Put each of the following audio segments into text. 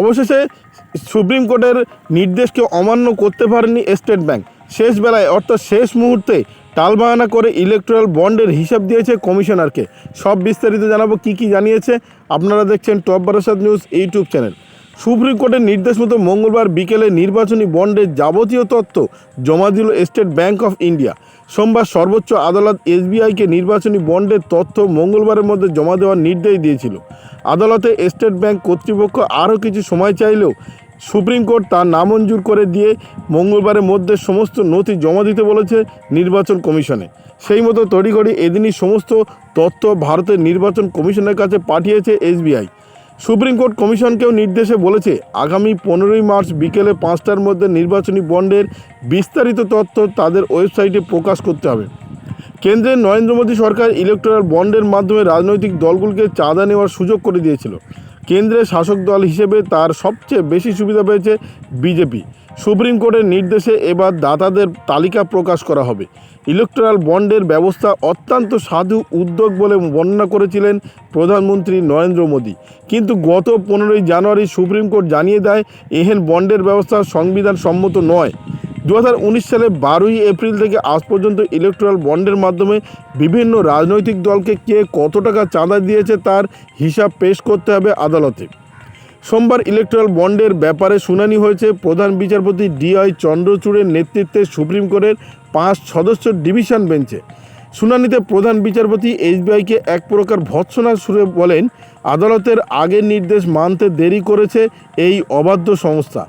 অবশেষে সুপ্রিম কোর্টের নির্দেশকে অমান্য করতে পারেনি স্টেট ব্যাংক। শেষ বেলায়, অর্থাৎ শেষ মুহূর্তে টালবাহানা করে ইলেকট্রাল বন্ডের হিসাব দিয়েছে কমিশনারকে। সব বিস্তারিত জানাব, কি কি জানিয়েছে আপনারা দেখছেন top Barasat news YouTube channel. Supreme কোর্টের নির্দেশ মতো মঙ্গলবার বিকেলে নির্বাচনী বন্ডের যাবতীয় তথ্য জমা দিল স্টেট ব্যাংক অফ ইন্ডিয়া। সোমবার সর্বোচ্চ আদালত এসবিআইকে নির্বাচনী বন্ডের তথ্য মঙ্গলবারের মধ্যে জমা দেওয়ার নির্দেশ দিয়েছিল। আদালতে স্টেট ব্যাংক কর্তৃপক্ষ আরও কিছু সময় চাইলেও সুপ্রিম কোর্ট তা নামঞ্জুর করে দিয়ে মঙ্গলবারের মধ্যে সমস্ত নথি জমা দিতে বলেছে নির্বাচন কমিশনে। সেই মতো তড়িঘড়ি এদিনই সমস্ত তথ্য ভারতের নির্বাচন কমিশনের কাছে পাঠিয়েছে এসবিআই। সুপ্রিম কোর্ট কমিশনকেও নির্দেশে বলেছে, আগামী পনেরোই মার্চ বিকেলে পাঁচটার মধ্যে নির্বাচনী বন্ডের বিস্তারিত তথ্য তাদের ওয়েবসাইটে প্রকাশ করতে হবে। কেন্দ্রের নরেন্দ্র মোদী সরকার ইলেকট্রাল বন্ডের মাধ্যমে রাজনৈতিক দলগুলোকে চাঁদা নেওয়ার সুযোগ করে দিয়েছিল। কেন্দ্রের শাসক দল হিসেবে তার সবচেয়ে বেশি সুবিধা পেয়েছে বিজেপি। সুপ্রিম কোর্টের নির্দেশে এবার দাতাদের তালিকা প্রকাশ করা হবে। ইলেকট্রাল বন্ডের ব্যবস্থা অত্যন্ত সাধু উদ্যোগ বলে বর্ণনা করেছিলেন প্রধানমন্ত্রী নরেন্দ্র মোদী। কিন্তু গত পনেরোই জানুয়ারি সুপ্রিম কোর্ট জানিয়ে দেয়, এহেন বন্ডের ব্যবস্থা সংবিধান সম্মত নয়। দু হাজার উনিশ সালে বারোই এপ্রিল থেকে আজ পর্যন্ত ইলেকট্রাল বন্ডের মাধ্যমে বিভিন্ন রাজনৈতিক দলকে কে কত টাকা চাঁদা দিয়েছে তার হিসাব পেশ করতে হবে আদালতে। সোমবার ইলেকট্রাল বন্ডের ব্যাপারে শুনানি হয়েছে প্রধান বিচারপতি ডিআই চন্দ্রচূড়ের নেতৃত্বে সুপ্রিম কোর্টের পাঁচ সদস্য ডিভিশন বেঞ্চে। শুনানিতে প্রধান বিচারপতি এসবিআইকে এক প্রকার ভৎসনা সুরে বলেন, আদালতের আগের নির্দেশ মানতে দেরি করেছে এই অবাধ্য সংস্থা।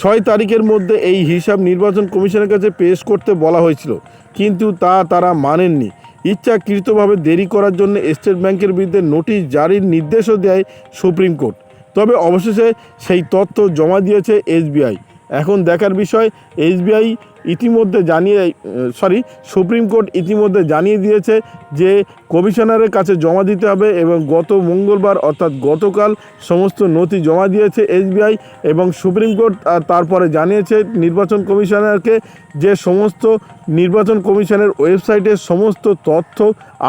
ছয় তারিখের মধ্যে এই হিসাব নির্বাচন কমিশনের কাছে পেশ করতে বলা হয়েছিল, কিন্তু তা তারা মানেননি। ইচ্ছাকৃতভাবে দেরি করার জন্য স্টেট ব্যাংকের বিরুদ্ধে নোটিশ জারির নির্দেশও দেয় সুপ্রিম কোর্ট। তবে অবশেষে সেই তথ্য জমা দিয়েছে এসবিআই। এখন দেখার বিষয়, এসবিআই ইতিমধ্যে জানিয়ে সরি সুপ্রিম কোর্ট ইতিমধ্যে জানিয়ে দিয়েছে যে কমিশনারের কাছে জমা দিতে হবে এবং গত মঙ্গলবার, অর্থাৎ গতকাল, সমস্ত নথি জমা দিয়েছে এসবিআই এবং সুপ্রিম কোর্ট তারপরে জানিয়েছে নির্বাচন কমিশনারকে যে সমস্ত নির্বাচন কমিশনের ওয়েবসাইটে সমস্ত তথ্য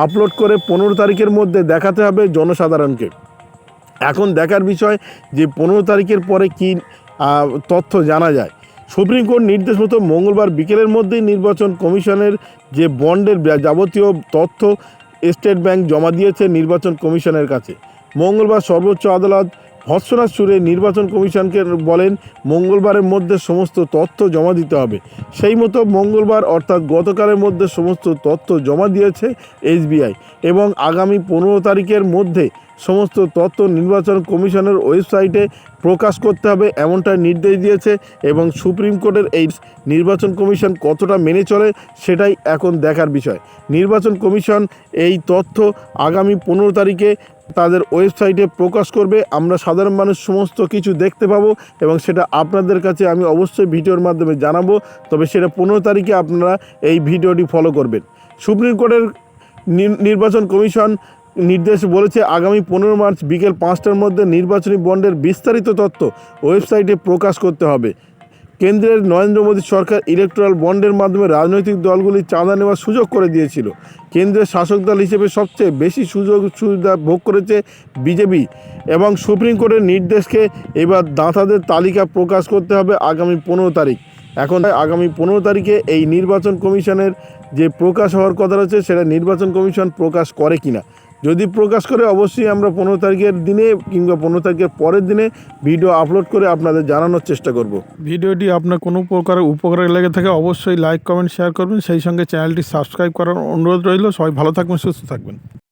আপলোড করে পনেরো তারিখের মধ্যে দেখাতে হবে জনসাধারণকে। এখন দেখার বিষয় যে পনেরো তারিখের পরে কি তথ্য জানা যায়। সুপ্রিম কোর্ট নির্দেশ মতো মঙ্গলবার বিকেলের মধ্যেই নির্বাচন কমিশনের যে বন্ডের যাবতীয় তথ্য স্টেট ব্যাংক জমা দিয়েছে নির্বাচন কমিশনের কাছে। মঙ্গলবার সর্বোচ্চ আদালত ভৎসনা সুরে নির্বাচন কমিশনকে বলেন, মঙ্গলবারের মধ্যে সমস্ত তথ্য জমা দিতে হবে। সেই মতো মঙ্গলবার অর্থাৎ গতকালের মধ্যে সমস্ত তথ্য জমা দিয়েছে এসবিআই এবং আগামী পনেরো তারিখের মধ্যে সমস্ত তথ্য নির্বাচন কমিশনের ওয়েবসাইটে প্রকাশ করতে হবে এমনটাই নির্দেশ দিয়েছে এবং সুপ্রিম কোর্টের এই নির্বাচন কমিশন কতটা মেনে চলে সেটাই এখন দেখার বিষয়। নির্বাচন কমিশন এই তথ্য আগামী পনেরো তারিখে তাদের ওয়েবসাইটে প্রকাশ করবে। আমরা সাধারণ মানুষ সমস্ত কিছু দেখতে পাবো এবং সেটা আপনাদের কাছে আমি অবশ্যই ভিডিওর মাধ্যমে জানাব। তবে সেটা পনেরো তারিখে আপনারা এই ভিডিওটি ফলো করবেন। সুপ্রিম কোর্টের নির- নির্বাচন কমিশন নির্দেশ বলেছে, আগামী পনেরো মার্চ বিকেল পাঁচটার মধ্যে নির্বাচনী বন্ডের বিস্তারিত তথ্য ওয়েবসাইটে প্রকাশ করতে হবে। কেন্দ্রের নরেন্দ্র মোদী সরকার ইলেকট্রাল বন্ডের মাধ্যমে রাজনৈতিক দলগুলি চাঁদা নেওয়ার সুযোগ করে দিয়েছিল। কেন্দ্রের শাসক দল হিসেবে সবচেয়ে বেশি সুযোগ সুবিধা ভোগ করেছে বিজেপি এবং সুপ্রিম কোর্টের নির্দেশকে এবার দাতাদের তালিকা প্রকাশ করতে হবে আগামী পনেরো তারিখ। এখন আগামী পনেরো তারিখে এই নির্বাচন কমিশনের যে প্রকাশ হওয়ার কথা রয়েছে, সেটা নির্বাচন কমিশন প্রকাশ করে কিনা? যদি প্রকাশ করে অবশ্যই আমরা পনেরো তারিখের দিনে কিংবা পনেরো তারিখের পরের দিনে ভিডিও আপলোড করে আপনাদের জানানোর চেষ্টা করব। ভিডিওটি আপনার কোনো প্রকার উপকারে লেগে থাকে অবশ্যই লাইক, কমেন্ট, শেয়ার করবেন। সেই সঙ্গে চ্যানেলটি সাবস্ক্রাইব করার অনুরোধ রইল। সবাই ভালো থাকবেন, সুস্থ থাকবেন।